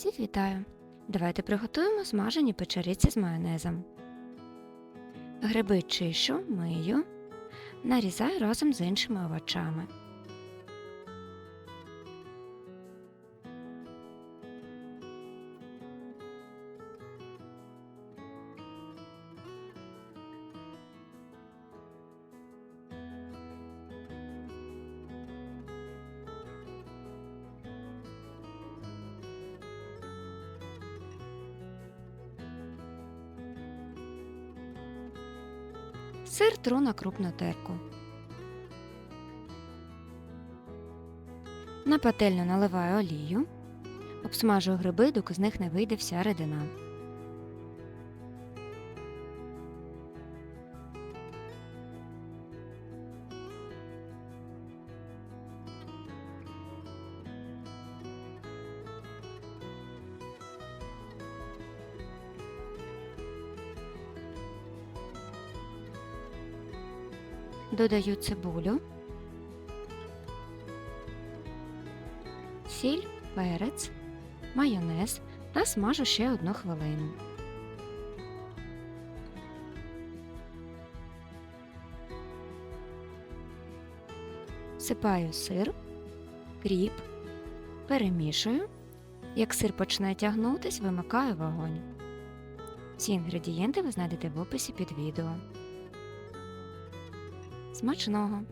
Всіх вітаю! Давайте приготуємо смажені печериці з майонезом. Гриби чищу, мию, нарізаю разом з іншими овочами. Сир тру на крупну терку. На пательню наливаю олію, обсмажую гриби, доки з них не вийде вся рідина. Додаю цибулю, сіль, перець, майонез та смажу ще одну хвилину. Всипаю сир, кріп, перемішую. Як сир почне тягнутись, вимикаю вогонь. Всі інгредієнти ви знайдете в описі під відео. Смачного!